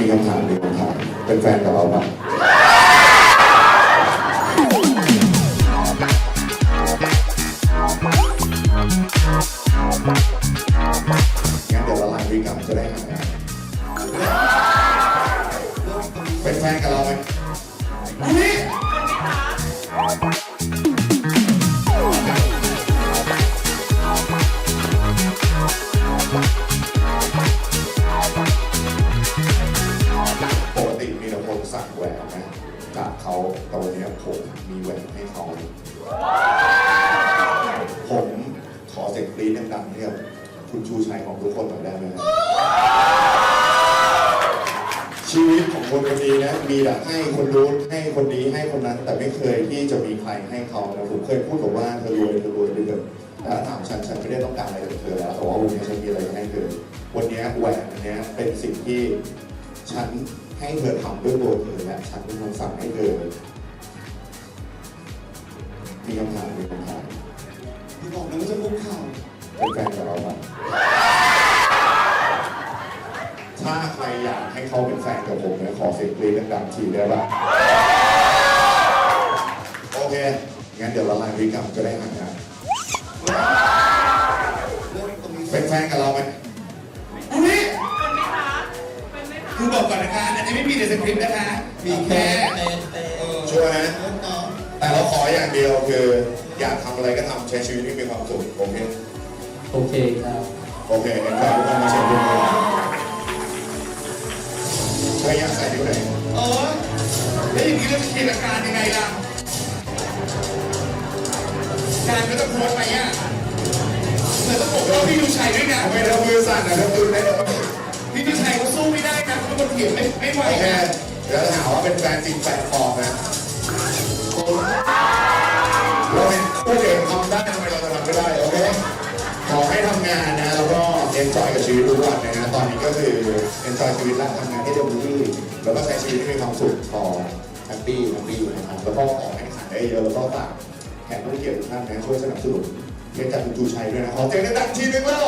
มีคำถามมีคำถามเป็นแฟนกับเราปะงั้นเดี๋ยวเราไลน์คุยกันจะได้หางานเป็นแฟนกับเราไหมอุ๊ย แหวนะจากเขาต่วันนี้ผมมีแหวนให้เขาผมขอเสียงกรี๊ดดังๆให้กับคุณชูชัยของทุกคนหน่อยได้ไหมครับชีวิตของคนคนนี้นะมีแต่ให้คนรู้ให้คนนี้ให้คนนั้น แต่ไม่เคยที่จะมีใครให้เขานะผมเคยพูดกับว่าเธอรวยเธอรวยเหลยกินแต่ถามฉันฉันไม่ได้ต้องการอะไรจากเธอแล้วแต่ว่าวันนี้ฉันมีอะไรให้เธอวันนี้แหวนอันนี้เป็นสิ่งที่ฉัน ให้เธอทำด้วยตัวเธอและฉันเป็นคนสั่งให้เธอ มีคำถามมีคำถามที่บอกนะว่าจะคุกเข่าเป็นแฟนกับเราปะถ้าใครอยากให้เขาเป็นแฟนกับผมเนี่ยขอเสียงกรี๊ดดังๆทีได้ปะโอเค งั้นเดี๋ยวเราไลน์คุยกันจะได้หางานเรื่องตรงนี้เป็นแฟนกับเราไหม บอกก่อนนะคะ อันนี้ไม่มีในสคริปต์นะคะ มีแค่เออชัวร์นะเรื่องน้องแต่เราขออย่างเดียวคือ อยากทำอะไรก็ทำใช้ชีวิตที่มีความสุขโอเค โอเคครับ โอเคงั้นฝากทุกคนมาเชิญด้วยเธออยากใส่นิ้วไหนเออแล้วอย่างนี้เราจะจินตนาการยังไงล่ะการก็จะโพสต์ไปอะเธอต้องปกป้องพี่ยูชัยด้วยนะทำไมเธอมือสั่นอะเธอมือเล่ นะเขาเป็นคนเถียไม่ไม่ไหวโอเคนะเดี๋ยวหาว่าเป็นแฟนจริงแฟนปลอมนะเราเป็นผู้เก่งทำได้ทำไมเราจะทำไม่ได้โอเคขอให้ทำงานนะแล้วก็เอนจอยกับชีวิตทุกวันนะฮะตอนนี้ก็คือเอนจอยชีวิตและทำงานให้เต็มที่แล้วก็ใช้ชีวิตที่มีความสุขพอแฮปปี้แฮปปี้อยู่นะครับแล้วก็ขอให้ขายได้เยอะแล้วก็ฝากแขกผู้เกียรติทุกท่านนะช่วยสนับสนุนเรียนจากคุณจูชัยด้วยนะขอเสียงดังทีนึงแล้ว